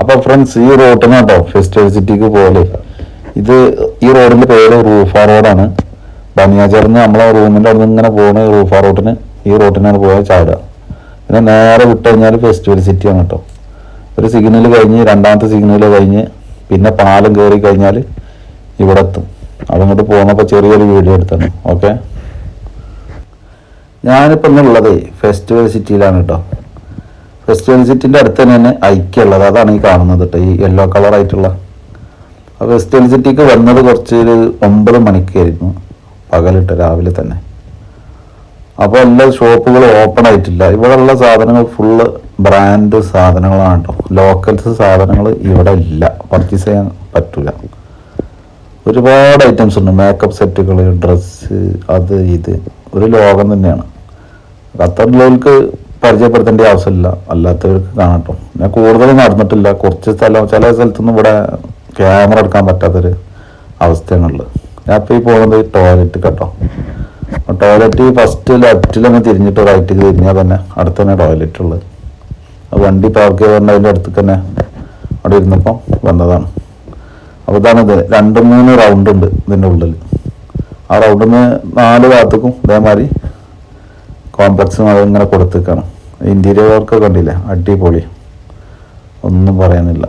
അപ്പൊ ഫ്രണ്ട്സ് ഈ റോട്ടിന് കേട്ടോ ഫെസ്റ്റിവൽ സിറ്റിക്ക് പോലെ. ഇത് ഈ റോഡിന്റെ പേര് റൂഫ റോഡാണ് ബനിയാചേർന്ന് നമ്മളെ റൂമിന്റെ അവിടെ നിന്ന് ഇങ്ങനെ പോകുന്ന റൂഫ റോട്ടിന് ഈ റോട്ടിനാണ് പോയാൽ ചാടുക. പിന്നെ നേരെ വിട്ട് കഴിഞ്ഞാൽ ഫെസ്റ്റിവൽ സിറ്റിയാണ് കേട്ടോ. ഒരു സിഗ്നൽ കഴിഞ്ഞ് രണ്ടാമത്തെ സിഗ്നൽ കഴിഞ്ഞ് പിന്നെ പാലം കയറി കഴിഞ്ഞാൽ ഇവിടെ എത്തും. അതങ്ങോട്ട് പോകുന്നപ്പോൾ ചെറിയൊരു വീഡിയോ എടുത്താണ്. ഓക്കെ ഞാനിപ്പോൾ ഇന്നുള്ളത് ഫെസ്റ്റിവൽ സിറ്റിയിലാണ് കേട്ടോ. ഫെസ്റ്റിവൽ സിറ്റിന്റെ അടുത്ത് തന്നെ ഐക്യമുള്ളത്. അതാണ് ഈ കാണുന്നത് കേട്ടോ ഈ യെല്ലോ കളർ ആയിട്ടുള്ള. ആ ഫെസ്റ്റിവൽ സിറ്റിക്ക് വന്നത് കുറച്ച് ഒരു ഒമ്പത് മണിക്കായിരുന്നു. പകലിട്ട് രാവിലെ തന്നെ. അപ്പോൾ എല്ലാ ഷോപ്പുകളും ഓപ്പൺ ആയിട്ടില്ല. ഇവിടെയുള്ള സാധനങ്ങൾ ഫുള്ള് ബ്രാൻഡ് സാധനങ്ങളാണ് കേട്ടോ ലോക്കൽസ് സാധനങ്ങൾ ഇവിടെ ഇല്ല. പർച്ചേസ് ചെയ്യാൻ പറ്റില്ല ഒരുപാട് ഐറ്റംസ് ഉണ്ട്. മേക്കപ്പ് സെറ്റുകൾ ഡ്രസ്സ് അത് ഇത്. ഒരു ലോകം തന്നെയാണ്. ഖത്തറിലുള്ളവർക്ക് പരിചയപ്പെടുത്തേണ്ട ആവശ്യമില്ല. അല്ലാത്തവർക്ക് കാണട്ടോ. ഞാൻ കൂടുതൽ നടന്നിട്ടില്ല. കുറച്ച് സ്ഥലം ചില സ്ഥലത്തൊന്നും ഇവിടെ ക്യാമറ എടുക്കാൻ പറ്റാത്തൊരു അവസ്ഥയാണുള്ളത്. ഞാൻ ഇപ്പോൾ ഈ പോകുന്നത് ടോയ്ലറ്റ് കേട്ടോ. ടോയ്ലറ്റ് ഫസ്റ്റ് ലെഫ്റ്റിലൊന്ന് തിരിഞ്ഞിട്ട് റൈറ്റിൽ തിരിഞ്ഞാൽ തന്നെ അടുത്ത് തന്നെ ടോയ്ലറ്റ് ഉള്ളത് വണ്ടി പാർക്ക് ചെയ്തുകൊണ്ട് അതിന്റെ അടുത്ത് തന്നെ അവിടെ ഇരുന്നപ്പോൾ വന്നതാണ്. അപ്പോൾ ഇതാണ് ഇത്. രണ്ട് മൂന്ന് റൗണ്ട് ഉണ്ട് ഇതിന്റെ ഉള്ളിൽ ആ റൗണ്ടിൽ നിന്ന് നാല് ഭാഗത്തേക്കും ഇതേമാതിരി കോംപ്ലക്സ് ഇങ്ങനെ കൊടുത്തേക്കാണ്. ഇന്റീരിയർ വർക്ക് കണ്ടില്ലേ? അടിപൊളി. ഒന്നും പറയാനില്ല.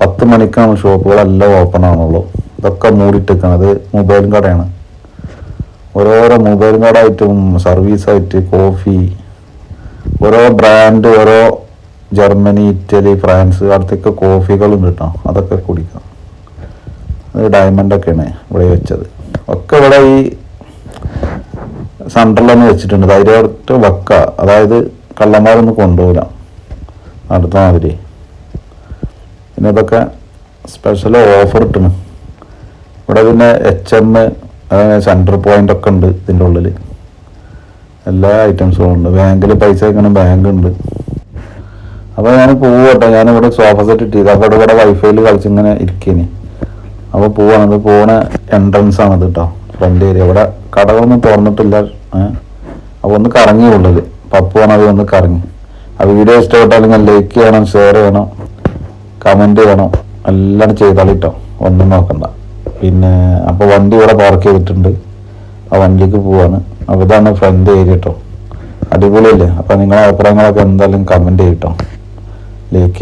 പത്ത് മണിക്കാണ് ഷോപ്പുകളെല്ലാം ഓപ്പൺ ആണുള്ളൂ ഇതൊക്കെ മൂടിയിട്ടേക്കാണ്. അത് മൊബൈൽ കടയാണ്. ഓരോരോ മൊബൈൽ കടയായിട്ടും സർവീസായിട്ട് കോഫി ഓരോ ബ്രാൻഡ് ഓരോ ജർമ്മനി ഇറ്റലി ഫ്രാൻസ് അടുത്തൊക്കെ കോഫികളും കിട്ടാം. അതൊക്കെ കുടിക്കാം. അത് ഡയമണ്ടൊക്കെയാണ് ഇവിടെ വെച്ചത്. ഒക്കെ ഇവിടെ ഈ സെൻട്രൽ തന്നെ വെച്ചിട്ടുണ്ട്. ധൈര്യമായിട്ട് വക്ക. അതായത് കള്ളന്മാരൊന്നും കൊണ്ടുപോകില്ല അടുത്ത മാതിരി പിന്നെ ഇതൊക്കെ സ്പെഷ്യൽ ഓഫർ ഇട്ടു ഇവിടെ പിന്നെ എച്ച് എം സെൻട്രൽ പോയിന്റ് ഒക്കെ ഉണ്ട് ഇതിന്റെ ഉള്ളിൽ എല്ലാ ഐറ്റംസും ഉണ്ട്. ബാങ്കിൽ പൈസ വെക്കണം ബാങ്ക് ഉണ്ട്. അപ്പോൾ ഞാൻ പോവട്ടെ. ഞാനിവിടെ സോഫ സെറ്റ് ഇട്ടിയത് അപ്പോൾ ഇവിടെ ഇവിടെ വൈഫൈയിൽ കളിച്ചിങ്ങനെ ഇരിക്കേനി. അപ്പോൾ പോവാണ്. അത് പോണ എൻട്രൻസ് ആണ് ഇത് കേട്ടോ ഫ്രണ്ട് ഏരിയ ഇവിടെ കടകളൊന്നും തുറന്നിട്ടില്ല. അപ്പോൾ ഒന്ന് കറങ്ങി ഉള്ളത് പപ്പുവാണ് അത് ഒന്ന് കറങ്ങി. ആ വീഡിയോ ഇഷ്ടപ്പെട്ടാൽ ലൈക്ക് ചെയ്യണം ഷെയർ ചെയ്യണം കമന്റ് ചെയ്യണം. എല്ലാം ചെയ്താൽ കേട്ടോ ഒന്നും നോക്കണ്ട. പിന്നെ അപ്പോൾ വണ്ടി ഇവിടെ പാർക്ക് ചെയ്തിട്ടുണ്ട്. ആ വണ്ടിക്ക് പോവാണ്. അപ്പോൾ ഇതാണ് ഫ്രണ്ട് ഏരിയ കേട്ടോ അടിപൊളിയല്ലേ? അപ്പോൾ നിങ്ങളുടെ അഭിപ്രായങ്ങളൊക്കെ എന്തായാലും കമന്റ് ചെയ്യട്ടോ ലൈക്ക്